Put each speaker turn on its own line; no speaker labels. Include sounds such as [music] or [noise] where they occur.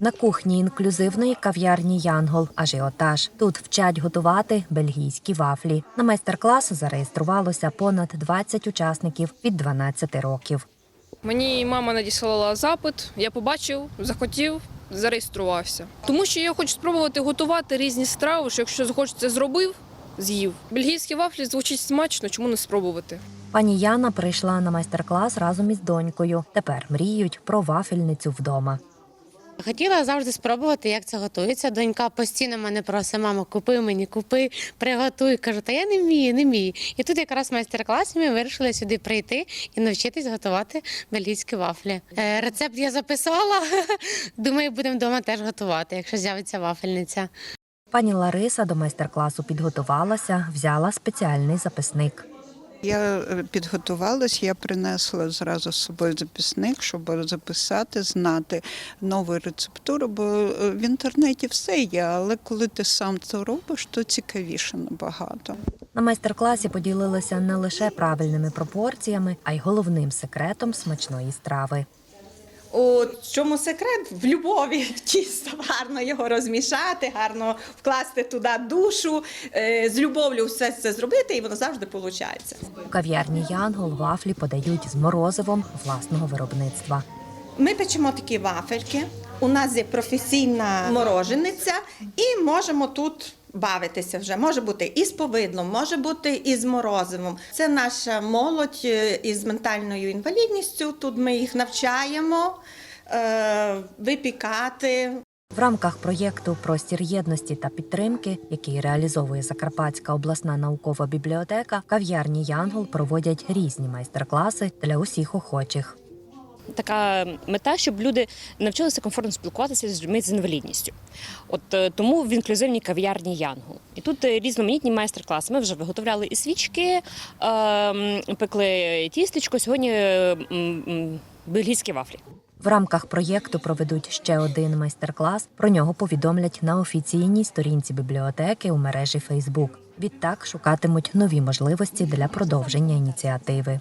На кухні інклюзивної кав'ярні Янгол ажіотаж. Тут вчать готувати бельгійські вафлі. На майстер-клас зареєструвалося понад 20 учасників від 12 років.
Мені мама надіслала запит, я побачив, захотів, зареєструвався. Тому що я хочу спробувати готувати різні страви, що якщо захочеться зробив, з'їв. Бельгійські вафлі звучить смачно, чому не спробувати?
Пані Яна прийшла на майстер-клас разом із донькою. Тепер мріють про вафельницю вдома.
Хотіла завжди спробувати, як це готується. Донька постійно мене просить, мамо, купи мені, купи, приготуй. Кажу, та я не вмію, не вмію. І тут якраз майстер-клас ми вирішили сюди прийти і навчитись готувати бельгійські вафлі. Е, рецепт я записала. [laughs] Думаю, будемо вдома теж готувати, якщо з'явиться вафельниця.
Пані Лариса до майстер-класу підготувалася, взяла спеціальний записник.
Я е, підготувалась, я принесла зразу з собою записник, щоб записати, знати нову рецептуру, бо е, в інтернеті все є, але коли ти сам це робиш, то цікавіше набагато.
На майстер-класі поділилися не лише правильними пропорціями, а й головним секретом смачної страви.
У чому секрет? В любові [laughs] тісто. Гарно його розмішати, гарно вкласти туди душу, е, з любов'ю все це зробити, і воно завжди виходить.
У кав'ярні Янгол вафлі подають з морозивом власного виробництва.
Ми печемо такі вафельки. У нас є професійна морожениця, і можемо тут. Бавитися вже може бути і з повидлом, може бути і з морозивом. Це наша молодь е, із ментальною інвалідністю. Тут ми їх навчаємо е, випікати,
В рамках проєкту Простір єдності та підтримки, який реалізовує Закарпатська обласна наукова бібліотека, кав'ярні Янгол проводять різні майстер-класи для усіх охочих.
Така мета, щоб люди навчилися комфортно спілкуватися з людьми з інвалідністю. От е, тому в інклюзивній кав'ярні Янгол. І тут е, різноманітні майстер-класи. Ми вже виготовляли і свічки, е, пекли тістечко. Сьогодні е, бельгійські вафлі.
В рамках проєкту проведуть ще один майстер-клас. Про нього повідомлять на офіційній сторінці бібліотеки у мережі Фейсбук. Відтак шукатимуть нові можливості для продовження ініціативи.